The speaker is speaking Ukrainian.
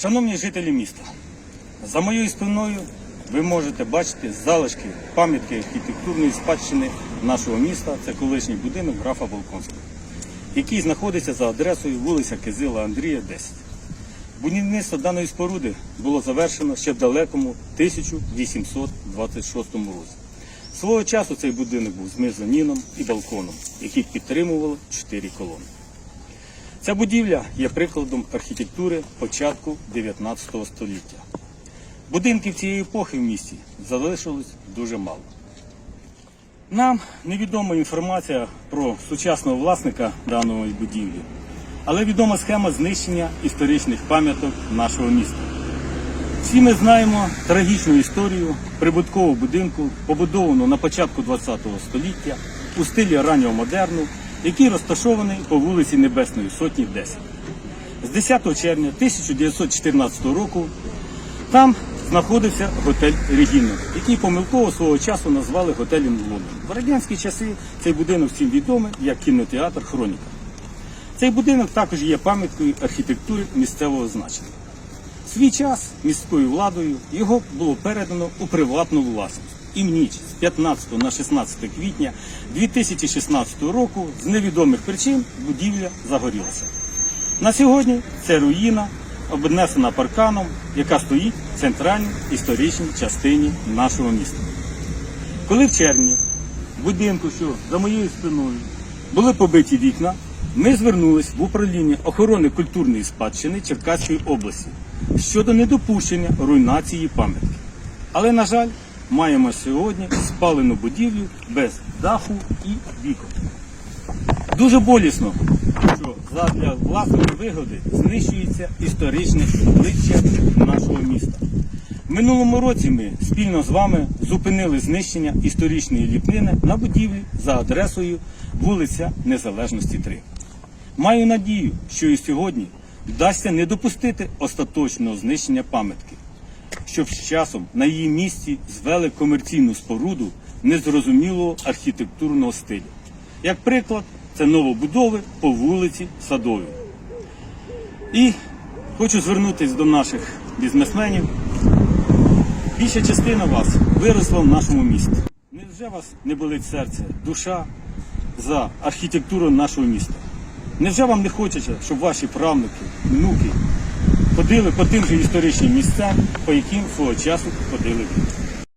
Шановні жителі міста, за моєю спиною ви можете бачити залишки пам'ятки архітектурної спадщини нашого міста. Це колишній будинок графа Волконського, який знаходиться за адресою вулиця Кизила Андрія, 10. Будівництво даної споруди було завершено ще в далекому 1826 році. Свого часу цей будинок був з мезоніном і балконом, які підтримували чотири колони. Ця будівля є прикладом архітектури початку 19 століття. Будинків цієї епохи в місті залишилось дуже мало. Нам невідома інформація про сучасного власника даної будівлі, але відома схема знищення історичних пам'яток нашого міста. Всі ми знаємо трагічну історію прибуткового будинку, побудованого на початку ХХ століття у стилі раннього модерну, який розташований по вулиці Небесної Сотні 10. З 10 червня 1914 року там знаходився готель Регіна, який помилково свого часу назвали готелем Лондон. В радянські часи цей будинок всім відомий як кінотеатр Хроніка. Цей будинок також є пам'яткою архітектури місцевого значення. Свій час міською владою його було передано у приватну власність. І в ніч з 15 на 16 квітня 2016 року з невідомих причин будівля загорілася. На сьогодні це руїна, обнесена парканом, яка стоїть в центральній історичній частині нашого міста. Коли в червні в будинку, що за моєю спиною, були побиті вікна, ми звернулись в управління охорони культурної спадщини Черкаської області щодо недопущення руйнації пам'ятки. Але, на жаль, маємо сьогодні спалену будівлю без даху і вікон. Дуже болісно, що задля власної вигоди знищується історичне обличчя нашого міста. В минулому році ми спільно з вами зупинили знищення історичної ліпнини на будівлі за адресою вулиця Незалежності 3. Маю надію, що і сьогодні вдасться не допустити остаточного знищення пам'ятки, щоб з часом на її місці звели комерційну споруду незрозумілого архітектурного стилю. Як приклад, це новобудови по вулиці Садовій. І хочу звернутися до наших бізнесменів. Більша частина вас виросла в нашому місті. Невже вас не болить серце, душа за архітектуру нашого міста? Невже вам не хочеться, щоб ваші правнуки, внуки ходили по тим же історичним місцям, по яким свого часу ходили?